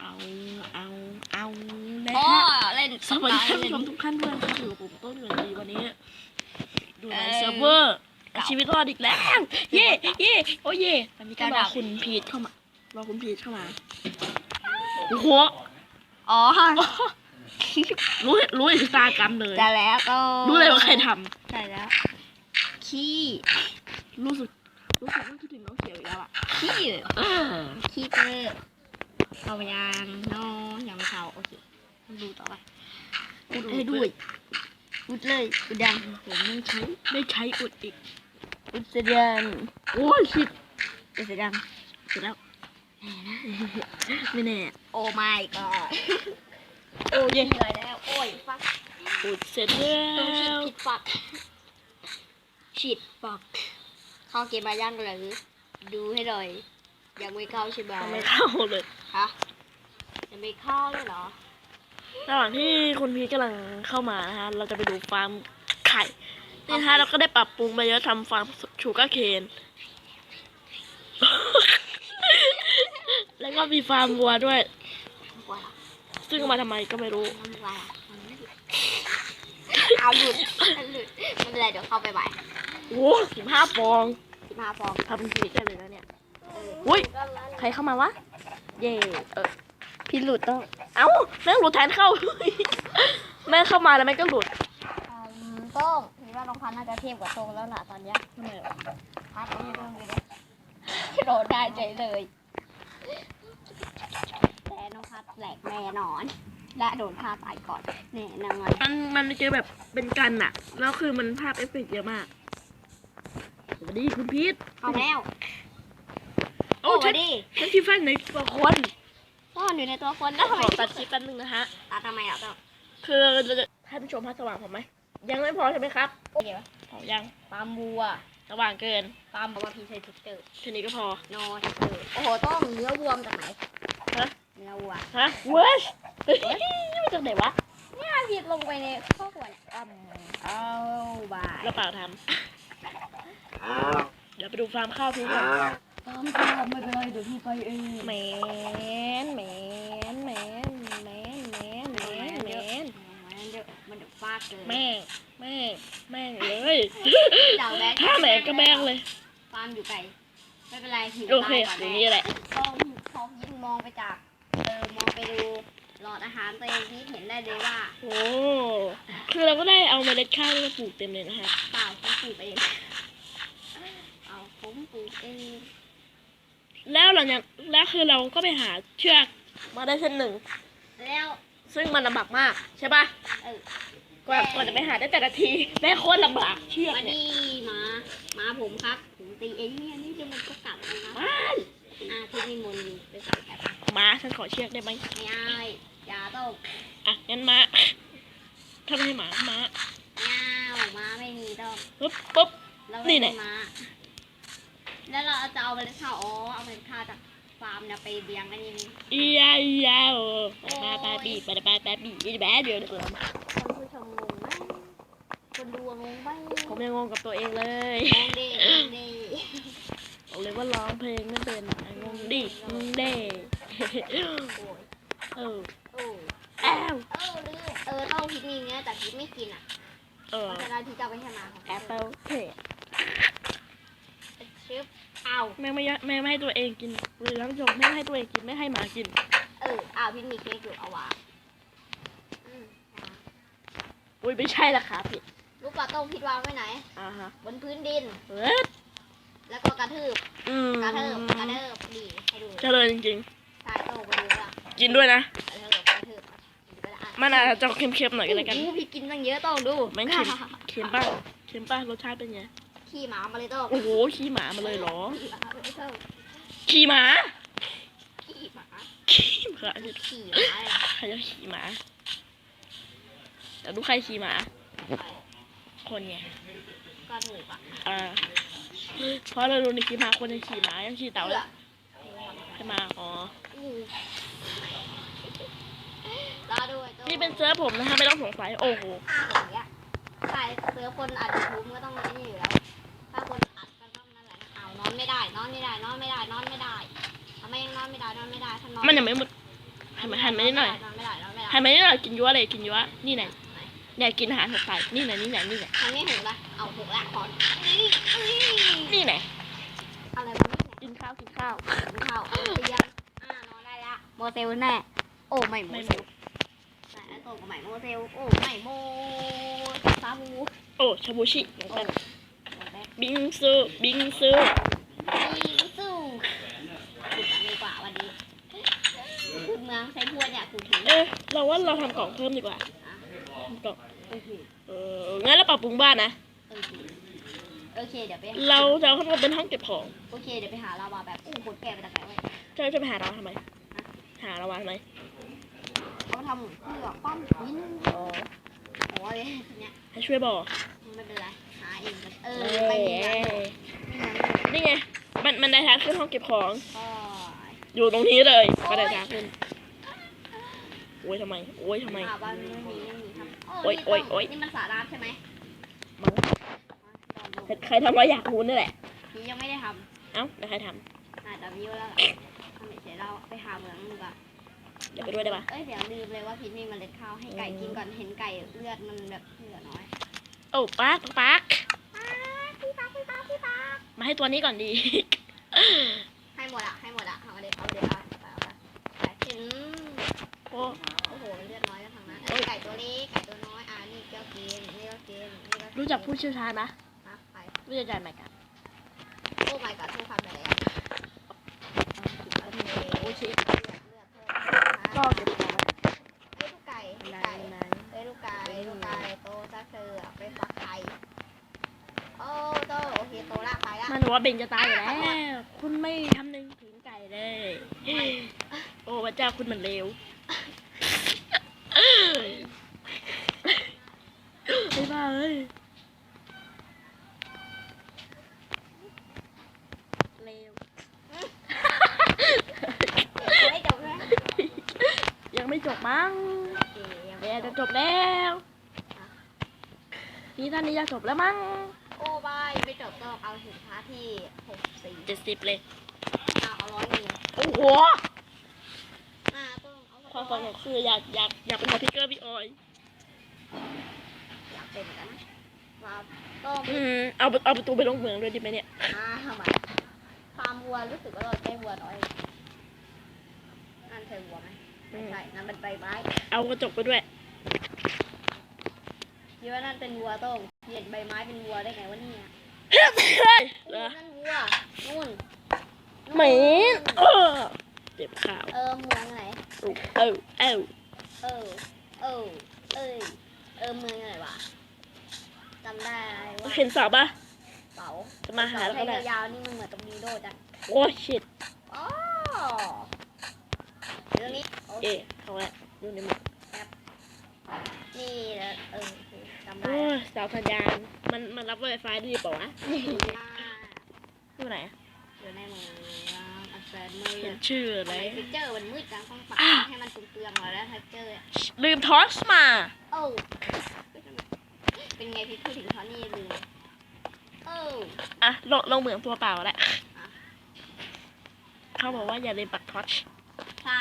เอาเอาเอานะพ่อฮะเล่นสวัสดีท่านผู้ชมสทุกท่านด้วยนะครับอยู่กับผมต้นเงินดีวันนี้ดูในเอ่อเซิร์ฟเวอร์เอาชีวิตรอดอีกแล้ว เย่เย่โอ้เย่ตอนนี้ก็รอคุณพีทเข้ามารอคุณพีทเข้ามาโอ้โหอ๋อรู้รู้อินสตาแกรมเลย จะแล้วก็รู้เลยว่าใครทใช่แล้ว ขี้ำรู้สึกรู้สึกว่าคิดถึงน้องเขียวอีกแล้วอะขี้เลยเหรอเออขี้เตอร์ เข้าไปยังโนยังไม่เข้าโอเคดูต่อไปอุดให้ด้วยอุดเลยอุดยังผมไม่ใช้ไม่ใช้อุดอีกอุดเสร็จยังโอ้ยชิดอุดเสร็จยังเสร็จแล้วไม่แน่โอ้ไม่ก็โอ้เย่เหนื่อยแล้วโอ้ยฟักอุดเสร็จแล้ต้องฉีดวผิดฝักฉีดฝักเข้าเกมมายังหรือดูให้หน่อย ยังไม่เข้าใช่ไหมทำไมเข้าเลยฮะยังไม่เข้าเลยเหรอระหว่างที่คุณพีทกำลังเข้ามานะฮะ เราจะไปดูฟาร์มไข่นี่นะฮะเราก็ได้ปรับปรุงไปเยอะทำฟาร์มชูการ์เคน แล้วก็มีฟาร์มวัวด้วยว้าวซึ่งเอามาทำไมก็ไม่รู้มันว้าวมันไม่หลุดเอาหลุดมันหลุดไม่เป็นไรเดี๋ยวเข้าไปใหม่โอ้สิบห้าฟองสิบห้าฟองทำเป็นพีทได้เลยนะเนี่ยเอออุ๊ยใครเข้ามาวะ เย่เออพี่หลุดต้อง เอ้าแม่งหลุดแทนเข้า แม่งเข้ามาแล้วแม่งก็หลุดต้องคิดว่าน้องพันน่าจะเทียบกับตรงแล้วล่ะตอนเนี้ยทำไมวะพัดไม่ต้องเลยนะโดนได้ใจเลย แต่น้องพัดแหลกแน่นอน และโดนฆ่าตายก่อนแน่นอนมันมันเจอแบบเป็นกันอะแล้วคือมันภาพเอฟเฟกต์เยอะมากสวัสดีคุณพีทเข้ามาแล้วโอ้โอ้ฉันดิฉันที่ฟันในตัวคนซ่อนอยู่ในตัวคนแล้วทำขไมอตัดคลิปแป๊บนึงนะฮะ ตัดทำไมอะต้องคือเราจะท่านผู้ชมพัสว่างผมไหม ยังไม่พอใช่ไหมครับเดี๋ยวพอยังปาล์มวัวสว่างเกินปาล์มบอกว่าพี่ใช้ทุกเจอแค่นี้ก็พอ โนทุกเจอโอ้โหต้องเนื้อวัวมาจากไหนฮะ เนื้อวัวฮะเว้ยเฮ้ยนี่มาจากไหนวะเนี่ยผิดลงไปในข้อควรอ่ำเอาบายเราเปล่าทำเดี๋ยวไปดูฟาร์มข้าวพี่ก่อน ตามตามไม่เป็นไรเดี๋ยวพี่ไปเองแหมนแหมนแหมนแหมนแหมนแหมนแหมนมันเดี๋ยวมันเดี๋ยวฟาดเลยแม่งแม่งแม่งเลยเดาแบงถ้าแหมนก็แม่งเลยฟาร์มอยู่ไกลไม่เป็นไรหิวโอเคตายก่อนอย่างนี้แหละต้องพอยิ่งมองไปจากเออมองไปดูหลอดอาหารตัวเองที่เห็นได้เลยว่า โอ้คือเราก็ได้เอาเมล็ดข้าวมาปลูกเต็มเลยนะฮะเปล่าผมปลูกเองเอาผมปลูกเอง แล้วหลังจากแล้วคือเราก็ไปหาเชือกมาได้เส้นหนึ่ง แล้ว ซึ่งมันลำบากมากใช่ปะเออ กว่ากว่าจะไปหาได้แต่ละทีแม่งโคตรลำบากเชือกมาเนี่ยดีมามาผมครับผมตีเองเนี่ยนี่เดี๋ยวมันก็กัดนะครับมาอ่าที่นี่มนต์ไปใส่แบบมาฉันขอเชือกได้ไหมไม่ได้อย่าต้องอะงั้นมาถ้าไม่ให้หมามาไม่เอามาไม่มีต้องปุ๊บปุ๊บ เรานี่ไม่แหได้ละมา แล้วเราจะเอาเมล็ดข้าวอ๋อเอาเมล็ดข้าวจากฟาร์มเนี่ยไปเลี้ยงอันนี้อียาอียาโอมาปาปีปาปาปาปีอีแบดเดี๋ยวเดี๋ยวคนผู้ชมงงไหมคนดูงงไหมผมยังงงกับตัวเองเลยงงดิงงดิบอกเลยว่าร้องเพลงไม่เป็นอะงงดิงงเด้โอ้ยเออโอ้ยแอวเออลืมเออต้องพิษมีเนี้ยแต่พิษไม่กินอะเออเพราะฉะนั้นพี่จะเอาไปให้หมาของแอปเปิลเพจ ชึบเอาแม่ไม่ยะแม่ไม่ให้ตัวเองกินเลยท่านผู้ชมแม่ให้ตัวเองกินไม่ให้หมากิน เออเอาพิษมีเค้กอยู่เอาวางอืมเอาอุ้ยไม่ใช่ละครับพี่ลูกปลาต้มพิษวางไว้ไหน อ่าฮะบนพื้นดิน เฮ้ยแล้วก็กระทืบ อืมกระเทิบกระเทิบดีให้ดูเจริญจริงใช่โตไปดูละๆ กินด้วยนะ กระเทิบกระเทิบก็ได้มันอาจจะเค็มๆหน่อยก็แล้วกัน โอ้โหพี่กินตั้งเยอะต้องดูไม่เค็ม เค็มป่ะเค็มป่ะรสชาติเป็นไง ขี้หมามาเลยต้องโอ้โหขี้หมามาเลยเหรอ ขี้หมามาเลยต้องขี่หมาขี้หมา ขี่หมาขี้หมาเลยใครจะขี่หมาแต่ดูใครขี่หมา คนไงก็ถูกอะอ่าเพราะเราดูในคลิปหมาคนจะขี่หมายังขี่เต่าเลยใช่ไหมาอ๋ออู้รอด้วยโต้นี่เป็นเซิร์ฟผมนะฮะไม่ต้องสงสัยโอ้โหอย่างเงี้ยใช่เสือคนอัดยูทูบก็ต้องไอ้นี่อยู่แล้ว ถ้าคนอัดก็ต้องนั่นแหละเอานอนไม่ได้นอนไม่ได้นอนไม่ได้นอนไม่ได้ทำไมยังนอนไม่ได้นอนไม่ได้ถ้านอนมันยังไม่หมดหันมาหันมานิดหน่อยนอนไม่ได้นอนไม่ได้หันมานิดหน่อยกินยัวเลยกินยัวนี่ไหนเนี่ยกินอาหารหกไก่นี่ไหนนี่ไหนนี่ไหนมันไม่หกละเอาหกละก่อนนี่นี่นี่ไหนอะไรวะเนี่ยกินข้าวกินข้าวกินข้าวเอาเตียงอ่านอนได้ละโมเซลแน่โอ้ไม่โมไม่เซหมลดแต่ไอ้โตกับใหม่โมเซลโอ้ไม่โมซาบูโอ้ชาบูชิลงโอ้ไปลงไปบิงซูบิงซู ยิงสู้ขุดกันดีกว่าวันนี้ ขุดเมืองใช้พวดเนี่ยขุดหินเออเราว่าเราทำกล่องเพิ่มดีกว่าอะทำกล่องโอเคเอองั้นเราปรับปรุงบ้านนะ โอเคโอเคเดี๋ยวไปเราจะเอาเข้ามาเป็นห้องเก็บของโอเคเดี๋ยวไปหาลาวาแบบอู้ขุดแก่ไปตะไคร้ไว้จะจะไปหาเราทำไม หาเราวาทำไมเขาทำเพื่อป้อมหินอ๋อโอ้ยเนี่ยให้ช่วยบอกไม่เป็นไรหาเองกันเอเอออไม่มีนะไม่มีนะนี่ไงมันมันได้ทางขึ้นห้องเก็บของ ก็อยู่ตรงนี้เลยก็ได้ทางขึ้นโอ้ยทำไม โอ้ยทำไม อ่าบ้านไม่มีไม่มีครับโอ๊ยโอ๊ยโอ๊ยนี่มันสระน้ำใช่ไหมมั้งลองดูใครทำเราอยากรู้นี่แหละ พี่ยังไม่ได้ทเอ้าแล้วใครทำน่าจะมีไว้แล้วล่ะทำเฉยๆเราไปหาเหมืองดีกว่าำเดี๋ยวไปด้วยได้ปะเอ้ยเดี๋ยวลืมเลยว่าพิษมีเมล็ดข้าวให้ไก่กินก่อนเห็นไก่เลือดมันแบบเหลือน้อยโอ้ปักปักพี่ปักพี่ปักพี่ปักมาให้ตัวนี้ก่อนดี ให้หมดอะให้หมดอะเอาเด็ดเอาเด็ดเอาไปเอาไปไปเห็นโอ้ ไก่ตัวเล็กไก่ตัวน้อยอ่านี่ก็กินนี่ก็กินนี่ก็นรู้จักผู้เชี่ยวชาญนะนะไปผู้เชี่ยวชาญไหมกันโอ้ my god ทุกคำเลยอะโอเคโอ้ชิเลือดเลือดเพิ่มก็เก็บของเอ้ยลูกไก่ลูกไก่เอ้ยลูกไก่ลูกไก่โตจะเธอเป็นฟักไข่โอ้โตโอเคโตละไปละมันบอกว่าเบนจะตายอยู่แล้วคุณไม่ทำหนึ่งถึงไก่เลย โอ้พระเจ้าคุณมันเลว ไม่บ้าเอ้ยเลวไม่จบเลยยังไม่จบมั้งโอเคยังเดี๋ยวจะจบแล้วนี่ท่านนี้จะจบแล้วมั้งโอ้บายไม่จบต้องเอาสินค้าที่หกสี่เจ็ดสิบเลยเอาเอาร้อยหนึ่งโอ้โหอ่าต้องเอาความฝันของคืออยากอยากอยากเป็นพอพิกเกอร์พี่ออย อยากเป็นเหมือนกันนะว้าวต้องอืมเอาเอาประตูไปลงเหมืองด้วยดีไหมเนี่ย อ่าทำไมฟาร์มวัวรู้สึกว่าเราใช้วัวน้อยนั่นใช่วัวไหมไม่ใช่นั่นเป็นใบไม้เอากระจกไปด้วยคิดว่านั่นเป็นวัวต้องเปลี่ยนใบไม้เป็นวัวได้ไงวะเนี่ยเฮ้ยเหรอนั่นวัวนู่นเหม็นเออเจ็บข่าว เออเมืองไหน เออเออเออเออเอ้ย เออเมืองไหนวะจำได้ว่าเห็นสาวปะเป๋าจะมาหาแล้วใช้ก็ได้ยาวๆนี่มันเหมือนตรงนี้โดจังโอ้ชิตอ๋อเรื่องนี้โอเคเอ๊ะเขาแหละดูในมือนี่แหละเออจำได้โอ้ยสาวสัญญาณมันมันรับไวไฟได้ดีเปล่าวะอ่าอยู่ไหนอะอยู่ในเมืองอันแสนมืเห็นดชื่อทำอะไรไมพิกเจอร์มันมืดจังต้องปรับอะให้มันเปลืองๆหน่อยแล้วพิกเจอร์ลืมทอสมาโอ้เป็นไงพี่พูดถึงเขานี่ลืมโอ้อะลงลงเหมืองตัวเปล่าแหละเขาบอกว่าอย่าลืมปักทอชใช่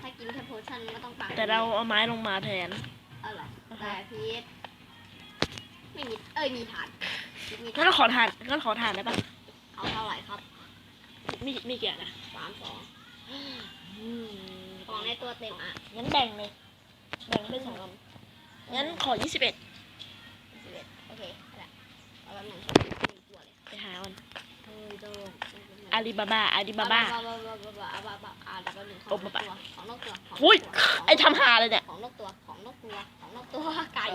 ถ้ากินแค่โพชั่นก็ต้องปังแต่เราเอาไม้ลงมาแทนเออเหรอแต่พีทไม่มีเอ้ยมีฐานพีทมีงั้นเราขอทานงั้นขอทานได้ปะเอาเท่าไหร่ครับ มีมีเกี่ยนะสามสองของในตัวเต็มอะงั้นแบ่งเลย แบ่งเป็นสองอัน งั้นขอยี่สิบเอ็ดสิบเอ็ดโอเคได้เอาแบบหนึ่งตัวเลยไปหามันเฮ้ยโดนอาลีบาบาอาลีบาบาบาบาบาบาบาบาบาอ่าดับเบิลหนึ่งของโอ้นกบาตัวบาของนกตัวของนกหุ้ยตัวไอทำหาเลยเนี่ยของนกตัวของนกตัวของนกตัวไก่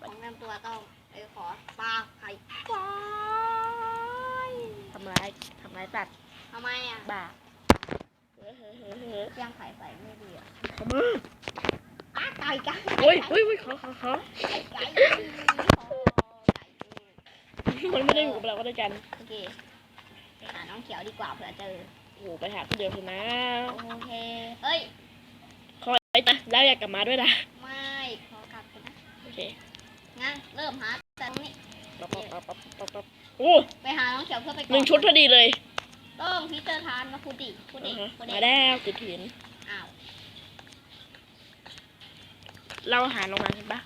ของแรมตัวต้องเอ้ยขอปลาไข่ปลาทำร้ายทำร้ายสัตว์ทำไมอะบ้าเฮ้ยเฮ้ยเฮ้ยเฮ้ยย่างไข่ใส่ไม่ดีอะขมืออ้าไก่ไก่เฮ้ยเฮ้ยเฮ้ยขอขอขอไก่ไก่ไก่มันไม่ได้อยู่กับเราก็ได้กัน โอเคไปหาน้องเขียวดีกว่าเผื่อเจอ โอ้โหไปหาคนเดียวเถอะนะ โอเคเอ้ย ขอไปนะแล้วอยากกลับมาด้วยนะ ไม่ขอกลับกันนะ โอเค งั้นเริ่มหาแต่ตรงนี้ปั๊บปั๊บปั๊บปั๊บปั๊บปั๊บโอ้ไปหาน้องเขียวเพื่อไปหนึ่งชุดพอดีเลย ต้องพิจารณามาพูดดิพูดดิอ่าฮะพูดดิมาแล้วติดหิน อ้าว เราหาลงมาเห็นปะ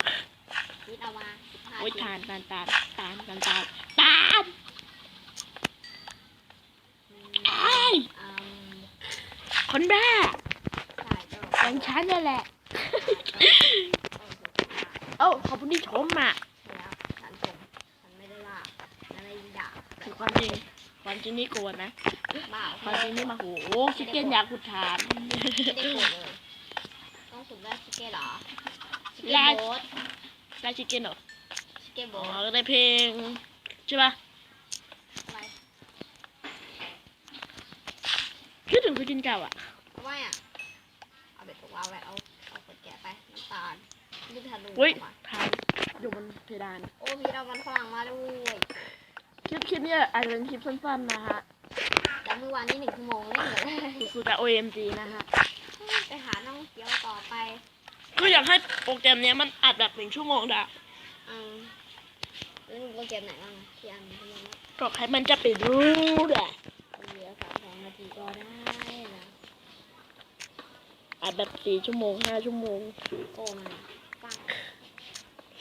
พีทเอามาสิบห้าโอ้ยชิ้นทานทานทานทานทานทานทานอืมไอ้ยอืมคนบ้าใช่เจ้าอย่างฉันนั่นแหละ เออถูกต้องเอ้าขอบคุณที่ชมอะใช่แล้วฉันผมฉันไม่ได้ว่าฉันไม่ได้ด่าคือความจริงความจริงนี่โกรธนะบ้าความจริงนี่มาโหชิคเก้นอยากขุดทานไม่ได้โกรธเลยต้องขุดได้ชิคเก้เหรอ ชิคเก้ได้โบ๊ทได้ชิคเก้นเหรอชิคเก้อ๋โบ๊อทก็ได้เพลงใช่ปะอะไรคิดถึงคือจินเก่าอะทำไมอะเอาเบ็ดตกวางไว้เอาเอาขวดแกะไปน้ำตาลนี่ทานูอุ้ยเอามาทานอยู่บนเพดาน โอ้พีทเอามันฝรั่งมาด้วยคลิปคลิปเนี้อาจจะเป็นคลิปสั้นๆนะฮะแต่เมื่อวานนี้หนึ่งชั่วโมงเล่นเลยสุดๆแต่ OMG นะฮะ ไปหาน้องเกียวต่อไป ก็อยากให้โปรแกรมเนี้ยมันอัดแบบหนึ่งชั่วโมงดะอืมแล้วมีโปรแกรมไหนบ้างอะที่อันที่ยังไม่ก็ให้มันจะไปดูแหละเหลือสามสองนาทีก็ได้นะอัดแบบสี่ชั่วโมงห้าชั่วโมงโอ้มาฟัง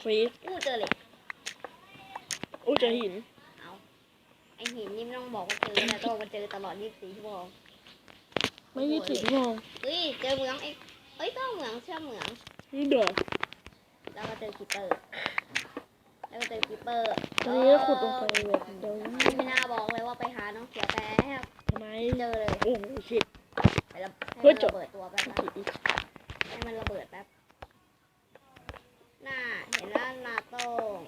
ฟรีซอู้เจอเหล็กอู้เจะหิน เอาไอหินนี่ไม่ต้องบอกว่าเจอนะต้องมาเจอตลอด24ชั่วโมงไม่ยี่สิบชั่วโมงเฮ้ยเจอเหมืองเอ้ย เอ้ยต้องเหมืองเชื่อเหมืองนี่เดือดแล้วก็เจอคิปเปอร์แล้วก็เจอคิปเปอร์ตอนนี้ก็ขุดลงไปแบบเดี๋ยวไม่น่าบอกเลยว่าไปหาน้องเขียวแป๊บทำไมเจอเลยโอ้โหชิดไประเฮ้ให้ยมันจบระเบิดตัวแป๊บนะให้มันระเบิดแป๊บน่าเห็นแล้วนาโต้ง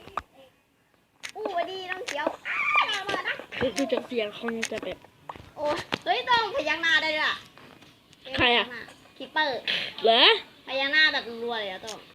อู้วดีน้องเขียวอ้าวระเบิดนะคือคือจะเสียงคงจะแบบโอ้ยเฮ้ยต้องพยักหน้าได้ด้วยอะใครอะคิ ปเปอร์เหรอพยักหน้าแบบรัวๆเลยอะต้อง